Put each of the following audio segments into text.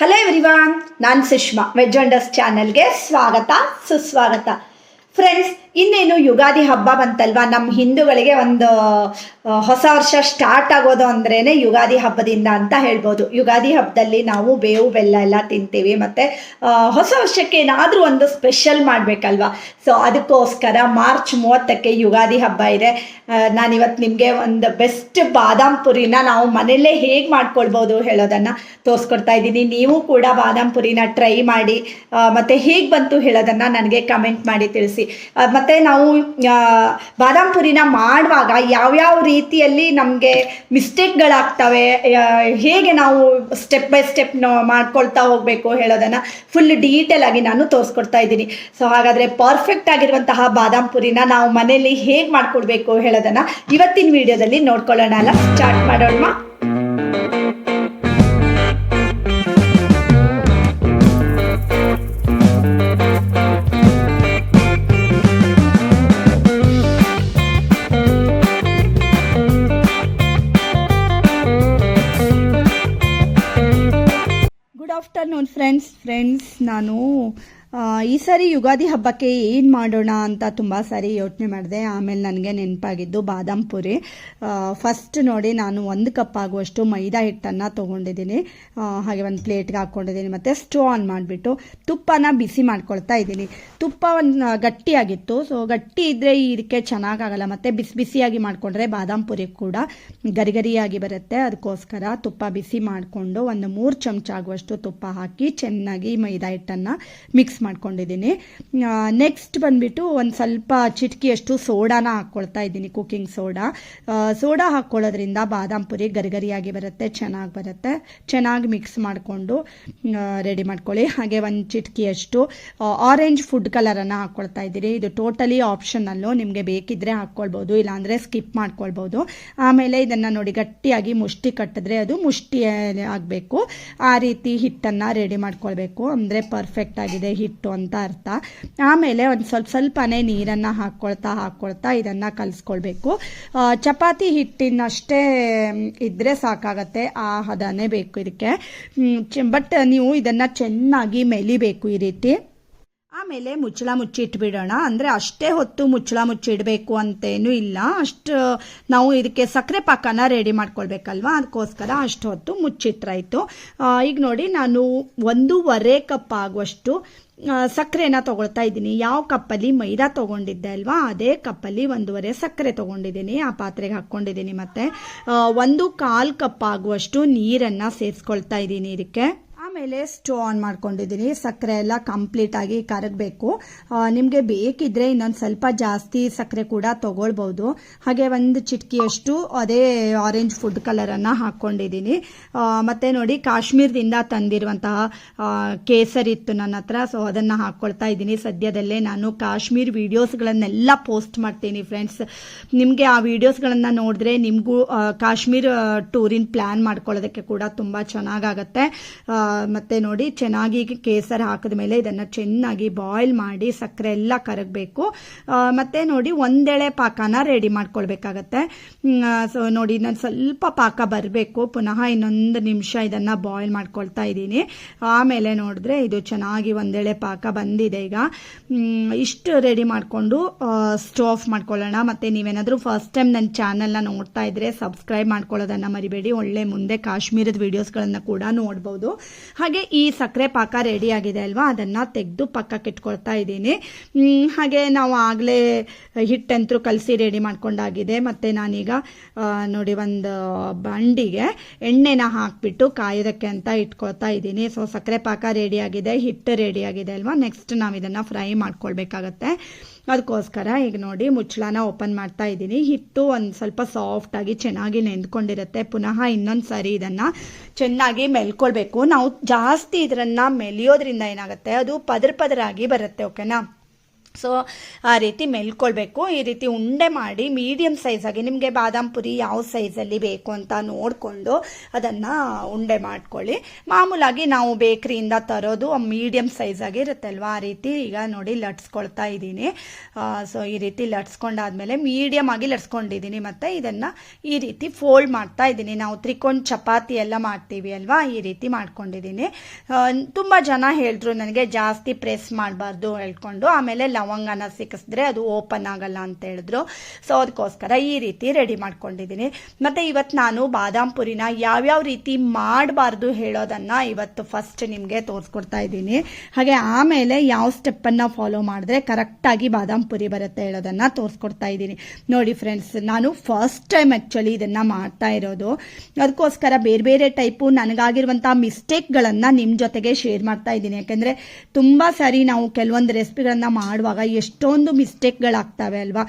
Hello everyone ನಾನು Sushma. Veg ಅಂಡರ್ಸ್ ಚಾನಲ್ಗೆ ಸ್ವಾಗತ ಸುಸ್ವಾಗತ. ಫ್ರೆಂಡ್ಸ್ ಇನ್ನೇನು ಯುಗಾದಿ ಹಬ್ಬ ಬಂತಲ್ವಾ? ನಮ್ಮ ಹಿಂದೂಗಳಿಗೆ ಒಂದು ಹೊಸ ವರ್ಷ ಸ್ಟಾರ್ಟ್ ಆಗೋದು ಅಂದ್ರೇ ಯುಗಾದಿ ಹಬ್ಬದಿಂದ ಅಂತ ಹೇಳ್ಬೋದು. ಯುಗಾದಿ ಹಬ್ಬದಲ್ಲಿ ನಾವು ಬೇವು ಬೆಲ್ಲ ಎಲ್ಲ ತಿಂತೀವಿ ಮತ್ತು ಹೊಸ ವರ್ಷಕ್ಕೆ ಏನಾದರೂ ಒಂದು ಸ್ಪೆಷಲ್ ಮಾಡಬೇಕಲ್ವಾ? ಸೊ ಅದಕ್ಕೋಸ್ಕರ ಮಾರ್ಚ್ ಮೂವತ್ತಕ್ಕೆ ಯುಗಾದಿ ಹಬ್ಬ ಇದೆ. ನಾನಿವತ್ತು ನಿಮಗೆ ಒಂದು ಬೆಸ್ಟ್ ಬಾದಾಮ್ ಪುರಿನ ನಾವು ಮನೆಯಲ್ಲೇ ಹೇಗೆ ಮಾಡ್ಕೊಳ್ಬೋದು ಹೇಳೋದನ್ನು ತೋರಿಸ್ಕೊಡ್ತಾ ಇದ್ದೀನಿ. ನೀವು ಕೂಡ ಬಾದಾಮ್ ಪುರಿನ ಟ್ರೈ ಮಾಡಿ ಮತ್ತು ಮತ್ತೆ ಹೇಗೆ ಬಂತು ಹೇಳೋದನ್ನು ನನಗೆ ಕಮೆಂಟ್ ಮಾಡಿ ತಿಳಿಸಿ. ಆ, ಮತ್ತೆ ನಾವು ಬಾದಾಮ್ ಪುರಿನ ಮಾಡುವಾಗ ಯಾವ್ಯಾವ ರೀತಿಯಲ್ಲಿ ನಮಗೆ ಮಿಸ್ಟೇಕ್ಗಳಾಗ್ತವೆ ಹೇಗೆ ನಾವು ಸ್ಟೆಪ್ ಬೈ ಸ್ಟೆಪ್ ಮಾಡ್ಕೊಳ್ತಾ ಹೋಗಬೇಕು ಹೇಳೋದನ್ನು ಫುಲ್ ಡೀಟೇಲ್ ಆಗಿ ನಾನು ತೋರಿಸ್ಕೊಡ್ತಾ ಇದ್ದೀನಿ. ಸೊ ಹಾಗಾದರೆ ಪರ್ಫೆಕ್ಟ್ ಆಗಿರುವಂತಹ ಬಾದಾಮ್ ಪುರಿನ ನಾವು ಮನೆಯಲ್ಲಿ ಹೇಗೆ ಮಾಡ್ಕೊಡ್ಬೇಕು ಹೇಳೋದನ್ನು ಇವತ್ತಿನ ವಿಡಿಯೋದಲ್ಲಿ ನೋಡ್ಕೊಳ್ಳೋಣ ಅಲ್ಲ? ಸ್ಟಾರ್ಟ್ ಮಾಡೋಣ ನಾನು ಆ, ಈ ಸಾರಿ ಯುಗಾದಿ ಹಬ್ಬಕ್ಕೆ ಏನು ಮಾಡೋಣ ಅಂತ ತುಂಬ ಸಾರಿ ಯೋಚನೆ ಮಾಡಿದೆ. ಆಮೇಲೆ ನನಗೆ ನೆನಪಾಗಿದ್ದು ಬಾದಾಮ್ ಪುರಿ. ಫಸ್ಟ್ ನೋಡಿ ನಾನು ಒಂದು ಕಪ್ ಆಗುವಷ್ಟು ಮೈದಾ ಹಿಟ್ಟನ್ನು ತೊಗೊಂಡಿದ್ದೀನಿ. ಹಾಗೆ ಒಂದು ಪ್ಲೇಟ್ಗೆ ಹಾಕ್ಕೊಂಡಿದ್ದೀನಿ. ಮತ್ತು ಸ್ಟೋ ಆನ್ ಮಾಡಿಬಿಟ್ಟು ತುಪ್ಪನ ಬಿಸಿ ಮಾಡ್ಕೊಳ್ತಾ ಇದ್ದೀನಿ. ತುಪ್ಪ ಒಂದು ಗಟ್ಟಿಯಾಗಿತ್ತು. ಸೊ ಗಟ್ಟಿ ಇದ್ದರೆ ಇದಕ್ಕೆ ಚೆನ್ನಾಗಾಗಲ್ಲ. ಮತ್ತು ಬಿಸಿ ಬಿಸಿಯಾಗಿ ಮಾಡಿಕೊಂಡ್ರೆ ಬಾದಾಮ್ ಪುರಿ ಕೂಡ ಗರಿಗರಿಯಾಗಿ ಬರುತ್ತೆ. ಅದಕ್ಕೋಸ್ಕರ ತುಪ್ಪ ಬಿಸಿ ಮಾಡಿಕೊಂಡು ಒಂದು ಮೂರು ಚಮಚ ಆಗುವಷ್ಟು ತುಪ್ಪ ಹಾಕಿ ಚೆನ್ನಾಗಿ ಮೈದಾ ಹಿಟ್ಟನ್ನು ಮಿಕ್ಸ್ ಮಾಡ್ಕೊಂಡಿದ್ದೀನಿ. ನೆಕ್ಸ್ಟ್ ಬಂದ್ಬಿಟ್ಟು ಒಂದು ಸ್ವಲ್ಪ ಚಿಟಕಿಯಷ್ಟು ಸೋಡಾನ ಹಾಕ್ಕೊಳ್ತಾ ಇದ್ದೀನಿ ಕುಕ್ಕಿಂಗ್ ಸೋಡಾ ಸೋಡಾ ಹಾಕ್ಕೊಳ್ಳೋದ್ರಿಂದ ಬಾದಾಮ್ ಪುರಿ ಗರಿಗರಿಯಾಗಿ ಬರುತ್ತೆ, ಚೆನ್ನಾಗಿ ಬರುತ್ತೆ. ಚೆನ್ನಾಗಿ ಮಿಕ್ಸ್ ಮಾಡಿಕೊಂಡು ರೆಡಿ ಮಾಡ್ಕೊಳ್ಳಿ. ಹಾಗೆ ಒಂದು ಚಿಟಕಿಯಷ್ಟು ಆರೆಂಜ್ ಫುಡ್ ಕಲರನ್ನು ಹಾಕ್ಕೊಳ್ತಾ ಇದ್ದೀನಿ ಇದು ಟೋಟಲಿ ಆಪ್ಷನಲ್ಲು ನಿಮಗೆ ಬೇಕಿದ್ದರೆ ಹಾಕ್ಕೊಳ್ಬೋದು ಇಲ್ಲಾಂದರೆ ಸ್ಕಿಪ್ ಮಾಡ್ಕೊಳ್ಬೋದು. ಆಮೇಲೆ ಇದನ್ನು ನೋಡಿ, ಗಟ್ಟಿಯಾಗಿ ಮುಷ್ಟಿ ಕಟ್ಟಿದ್ರೆ ಅದು ಮುಷ್ಟಿ ಆಗಬೇಕು. ಆ ರೀತಿ ಹಿಟ್ಟನ್ನು ರೆಡಿ ಮಾಡ್ಕೊಳ್ಬೇಕು. ಅಂದರೆ ಪರ್ಫೆಕ್ಟ್ ಆಗಿದೆ ಹಿಟ್ಟು ಅಂತ ಅರ್ಥ. ಆಮೇಲೆ ಒಂದು ಸ್ವಲ್ಪ ಸ್ವಲ್ಪನೇ ನೀರನ್ನು ಹಾಕ್ಕೊಳ್ತಾ ಹಾಕ್ಕೊಳ್ತಾ ಇದನ್ನು ಕಲಿಸ್ಕೊಳ್ಬೇಕು. ಚಪಾತಿ ಹಿಟ್ಟಿನಷ್ಟೇ ಇದ್ದರೆ ಸಾಕಾಗತ್ತೆ. ಆ ಹದನೇ ಬೇಕು ಇದಕ್ಕೆ. ಬಟ್ ನೀವು ಇದನ್ನು ಚೆನ್ನಾಗಿ ಮೆಲಿಬೇಕು ಈ ರೀತಿ. ಆಮೇಲೆ ಮುಚ್ಚಳ ಮುಚ್ಚಿಟ್ಬಿಡೋಣ ಅಂದರೆ ಅಷ್ಟೇ ಹೊತ್ತು ಮುಚ್ಚಳ ಮುಚ್ಚಿಡಬೇಕು ಅಂತೇನೂ ಇಲ್ಲ. ಅಷ್ಟು, ನಾವು ಇದಕ್ಕೆ ಸಕ್ಕರೆ ಪಾಕನ ರೆಡಿ ಮಾಡ್ಕೊಳ್ಬೇಕಲ್ವಾ? ಅದಕ್ಕೋಸ್ಕರ ಅಷ್ಟು ಹೊತ್ತು ಮುಚ್ಚಿಟ್ರಾಯಿತು. ಈಗ ನೋಡಿ ನಾನು ಒಂದೂವರೆ ಕಪ್ ಆಗುವಷ್ಟು ಸಕ್ಕರೆನ ತೊಗೊಳ್ತಾ ಇದ್ದೀನಿ. ಯಾವ ಕಪ್ಪಲ್ಲಿ ಮೈದಾ ತೊಗೊಂಡಿದ್ದೆ ಅಲ್ವಾ? ಅದೇ ಕಪ್ಪಲ್ಲಿ ಒಂದೂವರೆ ಸಕ್ಕರೆ ತೊಗೊಂಡಿದ್ದೀನಿ. ಆ ಪಾತ್ರೆಗೆ ಹಾಕ್ಕೊಂಡಿದ್ದೀನಿ ಮತ್ತು. ಒಂದು ಕಾಲು ಕಪ್ ಆಗುವಷ್ಟು ನೀರನ್ನು ಸೇರಿಸ್ಕೊಳ್ತಾ ಇದ್ದೀನಿ ಇದಕ್ಕೆ. ಆಮೇಲೆ ಸ್ಟೋ ಆನ್ ಮಾಡ್ಕೊಂಡಿದ್ದೀನಿ. ಸಕ್ಕರೆ ಎಲ್ಲ ಕಂಪ್ಲೀಟ್ ಆಗಿ ಕರಗಬೇಕು. ನಿಮಗೆ ಬೇಕಿದ್ರೆ ಇನ್ನೊಂದು ಸ್ವಲ್ಪ ಜಾಸ್ತಿ ಸಕ್ಕರೆ ಕೂಡ ತಗೊಳ್ಬಹುದು ಹಾಗೆ ಒಂದು ಚಿಟಕಿಯಷ್ಟು ಅದೇ ಆರೆಂಜ್ ಫುಡ್ ಕಲರನ್ನು ಹಾಕ್ಕೊಂಡಿದ್ದೀನಿ ಮತ್ತು ನೋಡಿ ಕಾಶ್ಮೀರದಿಂದ ತಂದಿರುವಂತಹ ಕೇಸರಿ ಇತ್ತು ನನ್ನ ಹತ್ರ. ಸೊ ಅದನ್ನು ಹಾಕ್ಕೊಳ್ತಾ ಇದ್ದೀನಿ. ಸದ್ಯದಲ್ಲೇ ನಾನು ಕಾಶ್ಮೀರ್ ವಿಡಿಯೋಸ್ಗಳನ್ನೆಲ್ಲ ಪೋಸ್ಟ್ ಮಾಡ್ತೀನಿ ಫ್ರೆಂಡ್ಸ್ ನಿಮಗೆ ಆ ವಿಡಿಯೋಸ್ಗಳನ್ನು ನೋಡಿದ್ರೆ ನಿಮಗೂ ಕಾಶ್ಮೀರ್ ಟೂರಿನ ಪ್ಲ್ಯಾನ್ ಮಾಡ್ಕೊಳ್ಳೋದಕ್ಕೆ ಕೂಡ ತುಂಬ ಚೆನ್ನಾಗಾಗತ್ತೆ. ಮತ್ತೆ ನೋಡಿ ಚೆನ್ನಾಗಿ ಕೇಸರ್ ಹಾಕಿದ ಮೇಲೆ ಇದನ್ನು ಚೆನ್ನಾಗಿ ಬಾಯ್ಲ್ ಮಾಡಿ ಸಕ್ಕರೆ ಎಲ್ಲ ಕರಗಬೇಕು. ಮತ್ತೆ ನೋಡಿ ಒಂದೆಳೆ ಪಾಕನ ರೆಡಿ ಮಾಡ್ಕೊಳ್ಬೇಕಾಗತ್ತೆ. ಸೊ ನೋಡಿ ನಾನು ಸ್ವಲ್ಪ ಪಾಕ ಬರಬೇಕು. ಪುನಃ ಇನ್ನೊಂದು ನಿಮಿಷ ಇದನ್ನು ಬಾಯ್ಲ್ ಮಾಡ್ಕೊಳ್ತಾ ಇದ್ದೀನಿ. ಆಮೇಲೆ ನೋಡಿದ್ರೆ ಇದು ಚೆನ್ನಾಗಿ ಒಂದೆಳೆ ಪಾಕ ಬಂದಿದೆ ಈಗ. ಇಷ್ಟು ರೆಡಿ ಮಾಡಿಕೊಂಡು ಸ್ಟವ್ ಆಫ್ ಮಾಡ್ಕೊಳ್ಳೋಣ. ಮತ್ತೆ ನೀವೇನಾದರೂ ಫಸ್ಟ್ ಟೈಮ್ ನನ್ನ ಚಾನಲ್ನ ನೋಡ್ತಾ ಇದ್ರೆ ಸಬ್ಸ್ಕ್ರೈಬ್ ಮಾಡ್ಕೊಳ್ಳೋದನ್ನ ಮರಿಬೇಡಿ. ಒಳ್ಳೆ ಮುಂದೆ ಕಾಶ್ಮೀರದ ವಿಡಿಯೋಸ್ಗಳನ್ನು ಕೂಡ ನೋಡ್ಬೋದು. ಹಾಗೆ ಈ ಸಕ್ಕರೆ ಪಾಕ ರೆಡಿ ಆಗಿದೆ ಅಲ್ವಾ? ಅದನ್ನು ತೆಗೆದು ಪಕ್ಕಕ್ಕೆ ಇಟ್ಕೊಳ್ತಾ ಇದ್ದೀನಿ. ಹಾಗೆ ನಾವು ಆಗಲೇ ಹಿಟ್ಟಂತೂ ಕಲಸಿ ರೆಡಿ ಮಾಡ್ಕೊಂಡಾಗಿದೆ ಮತ್ತು ನಾನೀಗ ನೋಡಿ ಒಂದು ಬಂಡಿಗೆ ಎಣ್ಣೆನ ಹಾಕಿಬಿಟ್ಟು ಕಾಯೋದಕ್ಕೆ ಅಂತ ಇಟ್ಕೊಳ್ತಾ ಇದ್ದೀನಿ. ಸೊ ಸಕ್ಕರೆ ಪಾಕ ರೆಡಿ ಆಗಿದೆ, ಹಿಟ್ಟು ಆಗಿದೆ ಅಲ್ವಾ? ನೆಕ್ಸ್ಟ್ ನಾವು ಇದನ್ನು ಫ್ರೈ ಮಾಡ್ಕೊಳ್ಬೇಕಾಗತ್ತೆ. ಅದಕ್ಕೋಸ್ಕರ ಈಗ ನೋಡಿ ಮುಚ್ಚಳನ ಓಪನ್ ಮಾಡ್ತಾ ಇದ್ದೀನಿ. ಹಿಟ್ಟು ಒಂದು ಸ್ವಲ್ಪ ಸಾಫ್ಟಾಗಿ ಚೆನ್ನಾಗಿ ನೆಂದ್ಕೊಂಡಿರುತ್ತೆ. ಪುನಃ ಇನ್ನೊಂದು ಸಾರಿ ಇದನ್ನು ಚೆನ್ನಾಗಿ ಮೆಲ್ಕೊಳ್ಬೇಕು. ನಾವು ಜಾಸ್ತಿ ಇದರನ್ನು ಮೆಲಿಯೋದ್ರಿಂದ ಏನಾಗುತ್ತೆ? ಅದು ಪದರ ಪದರಾಗಿ ಬರುತ್ತೆ ಓಕೆನಾ ಸೊ ಆ ರೀತಿ ಮೆಲ್ಕೊಳ್ಬೇಕು. ಈ ರೀತಿ ಉಂಡೆ ಮಾಡಿ ಮೀಡಿಯಮ್ ಸೈಜಾಗಿ ನಿಮಗೆ ಬಾದಾಮ್ ಪುರಿ ಯಾವ ಸೈಜಲ್ಲಿ ಬೇಕು ಅಂತ ನೋಡಿಕೊಂಡು ಅದನ್ನು ಉಂಡೆ ಮಾಡ್ಕೊಳ್ಳಿ. ಮಾಮೂಲಾಗಿ ನಾವು ಬೇಕ್ರಿಯಿಂದ ತರೋದು ಮೀಡಿಯಮ್ ಸೈಜಾಗಿ ಇರುತ್ತಲ್ವ? ಆ ರೀತಿ ಈಗ ನೋಡಿ ಲಟ್ಸ್ಕೊಳ್ತಾ ಇದ್ದೀನಿ. ಸೊ ಈ ರೀತಿ ಲಟ್ಸ್ಕೊಂಡಾದಮೇಲೆ ಮೀಡಿಯಮ್ ಆಗಿ ಲಟ್ಸ್ಕೊಂಡಿದ್ದೀನಿ ಮತ್ತು ಇದನ್ನು ಈ ರೀತಿ ಫೋಲ್ಡ್ ಮಾಡ್ತಾ ಇದ್ದೀನಿ. ನಾವು ತ್ರಿಕೋಣ ಚಪಾತಿ ಎಲ್ಲ ಮಾಡ್ತೀವಿ ಅಲ್ವಾ? ಈ ರೀತಿ ಮಾಡ್ಕೊಂಡಿದ್ದೀನಿ. ತುಂಬ ಜನ ಹೇಳಿದ್ರು, ನನಗೆ ಜಾಸ್ತಿ ಪ್ರೆಸ್ ಮಾಡಬಾರ್ದು, ಹೇಳ್ಕೊಂಡು ಆಮೇಲೆ ಲವಂಗನ ಸಿಕ್ಕಿಸಿದ್ರೆ ಅದು ಓಪನ್ ಆಗಲ್ಲ ಅಂತ ಹೇಳಿದ್ರು. ಸೊ ಅದಕ್ಕೋಸ್ಕರ ಈ ರೀತಿ ರೆಡಿ ಮಾಡ್ಕೊಂಡಿದ್ದೀನಿ. ಮತ್ತು ಇವತ್ತು ನಾನು ಬಾದಾಮ್ ಪುರಿನ ಯಾವ್ಯಾವ ರೀತಿ ಮಾಡಬಾರ್ದು ಹೇಳೋದನ್ನು ಇವತ್ತು ಫಸ್ಟ್ ನಿಮಗೆ ತೋರಿಸ್ಕೊಡ್ತಾ ಇದ್ದೀನಿ. ಹಾಗೆ ಆಮೇಲೆ ಯಾವ ಸ್ಟೆಪ್ಪನ್ನು ಫಾಲೋ ಮಾಡಿದ್ರೆ ಕರೆಕ್ಟಾಗಿ ಬಾದಾಮ್ ಪುರಿ ಬರುತ್ತೆ ಹೇಳೋದನ್ನು ತೋರಿಸ್ಕೊಡ್ತಾ ಇದ್ದೀನಿ. ನೋಡಿ ಫ್ರೆಂಡ್ಸ್ ನಾನು ಫಸ್ಟ್ ಟೈಮ್ ಆ್ಯಕ್ಚುಲಿ ಇದನ್ನು ಮಾಡ್ತಾ ಇರೋದು. ಅದಕ್ಕೋಸ್ಕರ ಬೇರೆ ಬೇರೆ ಟೈಪು ನನಗಾಗಿರುವಂಥ ಮಿಸ್ಟೇಕ್ಗಳನ್ನು ನಿಮ್ಮ ಜೊತೆಗೆ ಶೇರ್ ಮಾಡ್ತಾ ಇದ್ದೀನಿ. ಯಾಕೆಂದರೆ ತುಂಬ ಸಾರಿ ನಾವು ಕೆಲವೊಂದು ರೆಸಿಪಿಗಳನ್ನು ಮಾಡುವಾಗ ಎಷ್ಟೊಂದು ಮಿಸ್ಟೇಕ್ಗಳಾಗ್ತವೆ ಅಲ್ವಾ?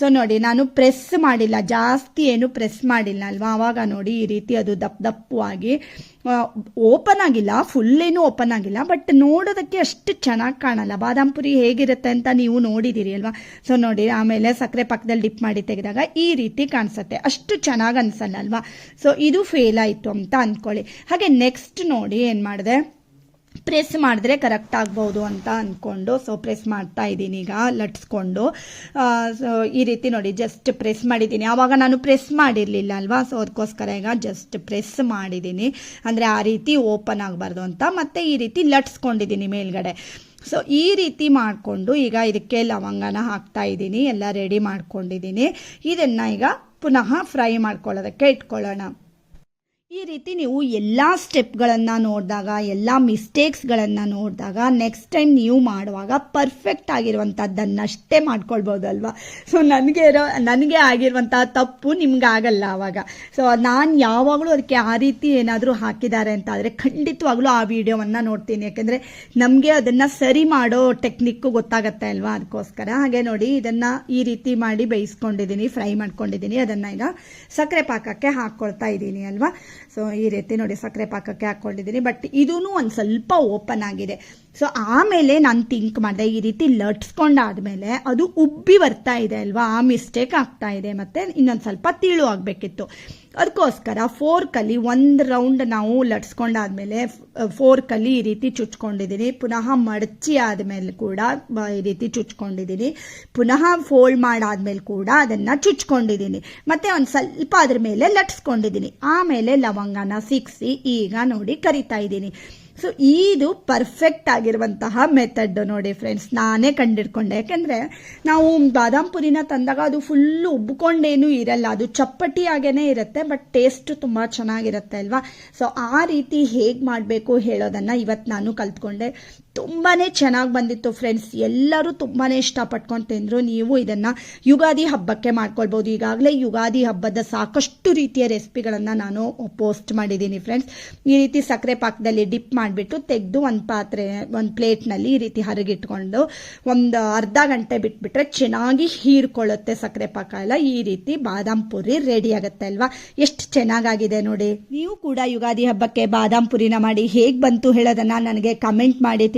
ಸೊ ನೋಡಿ, ನಾನು ಪ್ರೆಸ್ ಮಾಡಿಲ್ಲ, ಜಾಸ್ತಿ ಏನು ಪ್ರೆಸ್ ಮಾಡಿಲ್ಲ ಅಲ್ವಾ? ಆವಾಗ ನೋಡಿ ಈ ರೀತಿ ಅದು ದಪ್ಪ ದಪ್ಪವಾಗಿ ಓಪನ್ ಆಗಿಲ್ಲ ಫುಲ್ ಏನು ಓಪನ್ ಆಗಿಲ್ಲ ಬಟ್ ನೋಡೋದಕ್ಕೆ ಅಷ್ಟು ಚೆನ್ನಾಗಿ ಕಾಣಲ್ಲ. ಬಾದಾಮ್ ಪುರಿ ಹೇಗಿರುತ್ತೆ ಅಂತ ನೀವು ನೋಡಿದ್ದೀರಿ ಅಲ್ವಾ? ಸೊ ನೋಡಿ, ಆಮೇಲೆ ಸಕ್ಕರೆ ಪಕ್ಕದಲ್ಲಿ ಡಿಪ್ ಮಾಡಿ ತೆಗೆದಾಗ ಈ ರೀತಿ ಕಾಣಿಸುತ್ತೆ. ಅಷ್ಟು ಚೆನ್ನಾಗಿ ಅನ್ಸಲ್ಲ ಅಲ್ವಾ? ಸೊ ಇದು ಫೇಲ್ ಆಯಿತು ಅಂತ ಅಂದ್ಕೊಳ್ಳಿ ಹಾಗೆ ನೆಕ್ಸ್ಟ್ ನೋಡಿ ಏನು ಮಾಡಿದೆ? ಪ್ರೆಸ್ ಮಾಡಿದ್ರೆ ಕರೆಕ್ಟ್ ಆಗ್ಬೋದು ಅಂತ ಅಂದ್ಕೊಂಡು ಸೊ ಪ್ರೆಸ್ ಮಾಡ್ತಾ ಇದ್ದೀನಿ ಈಗ, ಲಟ್ಸ್ಕೊಂಡು. ಸೊ ಈ ರೀತಿ ನೋಡಿ ಜಸ್ಟ್ ಪ್ರೆಸ್ ಮಾಡಿದ್ದೀನಿ. ಆವಾಗ ನಾನು ಪ್ರೆಸ್ ಮಾಡಿರಲಿಲ್ಲ ಅಲ್ವಾ? ಸೊ ಅದಕ್ಕೋಸ್ಕರ ಈಗ ಜಸ್ಟ್ ಪ್ರೆಸ್ ಮಾಡಿದ್ದೀನಿ. ಅಂದರೆ ಆ ರೀತಿ ಓಪನ್ ಆಗಬಾರ್ದು ಅಂತ. ಮತ್ತು ಈ ರೀತಿ ಲಟ್ಸ್ಕೊಂಡಿದ್ದೀನಿ ಮೇಲ್ಗಡೆ. ಸೊ ಈ ರೀತಿ ಮಾಡಿಕೊಂಡು ಈಗ ಇದಕ್ಕೆ ಲವಂಗನ ಹಾಕ್ತಾ ಇದ್ದೀನಿ. ಎಲ್ಲ ರೆಡಿ ಮಾಡ್ಕೊಂಡಿದ್ದೀನಿ. ಇದನ್ನು ಈಗ ಪುನಃ ಫ್ರೈ ಮಾಡ್ಕೊಳ್ಳೋದಕ್ಕೆ ಇಟ್ಕೊಳ್ಳೋಣ. ಈ ರೀತಿ ನೀವು ಎಲ್ಲ ಸ್ಟೆಪ್ಗಳನ್ನು ನೋಡಿದಾಗ, ಎಲ್ಲ ಮಿಸ್ಟೇಕ್ಸ್ಗಳನ್ನು ನೋಡಿದಾಗ ನೆಕ್ಸ್ಟ್ ಟೈಮ್ ನೀವು ಮಾಡುವಾಗ ಪರ್ಫೆಕ್ಟ್ ಆಗಿರುವಂಥದ್ದನ್ನಷ್ಟೇ ಮಾಡ್ಕೊಳ್ಬೋದಲ್ವಾ? ಸೊ ನನಗೆ ಇರೋ, ನನಗೆ ಆಗಿರುವಂಥ ತಪ್ಪು ನಿಮ್ಗೆ ಆಗಲ್ಲ ಆವಾಗ ಸೊ ನಾನು ಯಾವಾಗಲೂ ಅದಕ್ಕೆ ಆ ರೀತಿ ಏನಾದರೂ ಹಾಕಿದ್ದಾರೆ ಅಂತ ಆದರೆ ಖಂಡಿತವಾಗ್ಲೂ ಆ ವಿಡಿಯೋವನ್ನು ನೋಡ್ತೀನಿ. ಯಾಕೆಂದರೆ ನಮಗೆ ಅದನ್ನು ಸರಿ ಮಾಡೋ ಟೆಕ್ನಿಕ್ಕು ಗೊತ್ತಾಗತ್ತೆ ಅಲ್ವಾ ಅದಕ್ಕೋಸ್ಕರ. ಹಾಗೆ ನೋಡಿ, ಇದನ್ನು ಈ ರೀತಿ ಮಾಡಿ ಬೇಯಿಸ್ಕೊಂಡಿದ್ದೀನಿ, ಫ್ರೈ ಮಾಡ್ಕೊಂಡಿದ್ದೀನಿ. ಅದನ್ನು ಈಗ ಸಕ್ಕರೆ ಪಾಕಕ್ಕೆ ಹಾಕ್ಕೊಳ್ತಾ ಇದ್ದೀನಿ ಅಲ್ವಾ? ಸೊ ಈ ರೀತಿ ನೋಡಿ ಸಕ್ಕರೆ ಪಾಕಕ್ಕೆ ಹಾಕ್ಕೊಂಡಿದ್ದೀನಿ. ಬಟ್ ಇದೂ ಒಂದು ಸ್ವಲ್ಪ ಓಪನ್ ಆಗಿದೆ. ಸೊ ಆಮೇಲೆ ನಾನು ಥಿಂಕ್ ಮಾಡಿದೆ, ಈ ರೀತಿ ಲಟ್ಸ್ಕೊಂಡಾದ್ಮೇಲೆ ಅದು ಉಬ್ಬಿ ಬರ್ತಾ ಇದೆ ಅಲ್ವಾ? ಆ ಮಿಸ್ಟೇಕ್ ಆಗ್ತಾ ಇದೆ. ಮತ್ತು ಇನ್ನೊಂದು ಸ್ವಲ್ಪ ತಿಳು ಆಗಬೇಕಿತ್ತು. ಅದಕ್ಕೋಸ್ಕರ ಫೋರ್ಕಲ್ಲಿ ಒಂದು ರೌಂಡ್ ನಾವು ಲಟ್ಸ್ಕೊಂಡಾದ್ಮೇಲೆ ಫೋರ್ಕಲ್ಲಿ ಈ ರೀತಿ ಚುಚ್ಕೊಂಡಿದ್ದೀನಿ. ಪುನಃ ಮಡಚಿ ಆದಮೇಲೆ ಕೂಡ ಈ ರೀತಿ ಚುಚ್ಕೊಂಡಿದ್ದೀನಿ. ಪುನಃ ಫೋಲ್ಡ್ ಮಾಡಾದ್ಮೇಲೆ ಕೂಡ ಅದನ್ನು ಚುಚ್ಕೊಂಡಿದ್ದೀನಿ. ಮತ್ತು ಒಂದು ಸ್ವಲ್ಪ ಅದ್ರ ಮೇಲೆ ಲಟ್ಸ್ಕೊಂಡಿದ್ದೀನಿ. ಆಮೇಲೆ ಲವಂಗನ ಸಿಕ್ಸಿ ಈಗ ನೋಡಿ ಕರಿತಾ ಇದ್ದೀನಿ. ಸೊ ಇದು ಪರ್ಫೆಕ್ಟ್ ಆಗಿರುವಂತಹ ಮೆಥಡ್ ನೋಡಿ ಫ್ರೆಂಡ್ಸ್ ನಾನೇ ಕಂಡಿಡ್ಕೊಂಡೆ. ಯಾಕೆಂದರೆ ನಾವು ಬಾದಾಮ್ ಪುರಿನ ತಂದಾಗ ಅದು ಫುಲ್ಲು ಉಬ್ಕೊಂಡೇನು ಇರಲ್ಲ. ಅದು ಚಪ್ಪಟಿಯಾಗೇ ಇರುತ್ತೆ ಬಟ್ ಟೇಸ್ಟ್ ತುಂಬ ಚೆನ್ನಾಗಿರುತ್ತೆ ಅಲ್ವಾ? ಸೊ ಆ ರೀತಿ ಹೇಗೆ ಮಾಡಬೇಕು ಹೇಳೋದನ್ನು ಇವತ್ತು ನಾನು ಕಲ್ತ್ಕೊಂಡೆ. ತುಂಬಾ ಚೆನ್ನಾಗಿ ಬಂದಿತ್ತು ಫ್ರೆಂಡ್ಸ್ ಎಲ್ಲರೂ ತುಂಬಾ ಇಷ್ಟಪಟ್ಕೊಂಡು ತಿಂದರು. ನೀವು ಇದನ್ನು ಯುಗಾದಿ ಹಬ್ಬಕ್ಕೆ ಮಾಡ್ಕೊಳ್ಬೋದು. ಈಗಾಗಲೇ ಯುಗಾದಿ ಹಬ್ಬದ ಸಾಕಷ್ಟು ರೀತಿಯ ರೆಸಿಪಿಗಳನ್ನು ನಾನು ಪೋಸ್ಟ್ ಮಾಡಿದ್ದೀನಿ ಫ್ರೆಂಡ್ಸ್ ಈ ರೀತಿ ಸಕ್ಕರೆ ಪಾಕದಲ್ಲಿ ಡಿಪ್ ಮಾಡಿಬಿಟ್ಟು ತೆಗೆದು ಒಂದು ಪಾತ್ರೆ, ಒಂದು ಪ್ಲೇಟ್ನಲ್ಲಿ ಈ ರೀತಿ ಹರಗಿಟ್ಕೊಂಡು ಒಂದು ಅರ್ಧ ಗಂಟೆ ಬಿಟ್ಬಿಟ್ರೆ ಚೆನ್ನಾಗಿ ಹೀರ್ಕೊಳ್ಳುತ್ತೆ ಸಕ್ಕರೆ ಪಾಕ ಎಲ್ಲ. ಈ ರೀತಿ ಬಾದಾಮ್ ಪುರಿ ರೆಡಿ ಆಗುತ್ತೆ ಅಲ್ವಾ? ಎಷ್ಟು ಚೆನ್ನಾಗಾಗಿದೆ ನೋಡಿ. ನೀವು ಕೂಡ ಯುಗಾದಿ ಹಬ್ಬಕ್ಕೆ ಬಾದಾಮ್ ಪುರಿನ ಮಾಡಿ ಹೇಗೆ ಬಂತು ಹೇಳೋದನ್ನ ನನಗೆ ಕಮೆಂಟ್ ಮಾಡಿ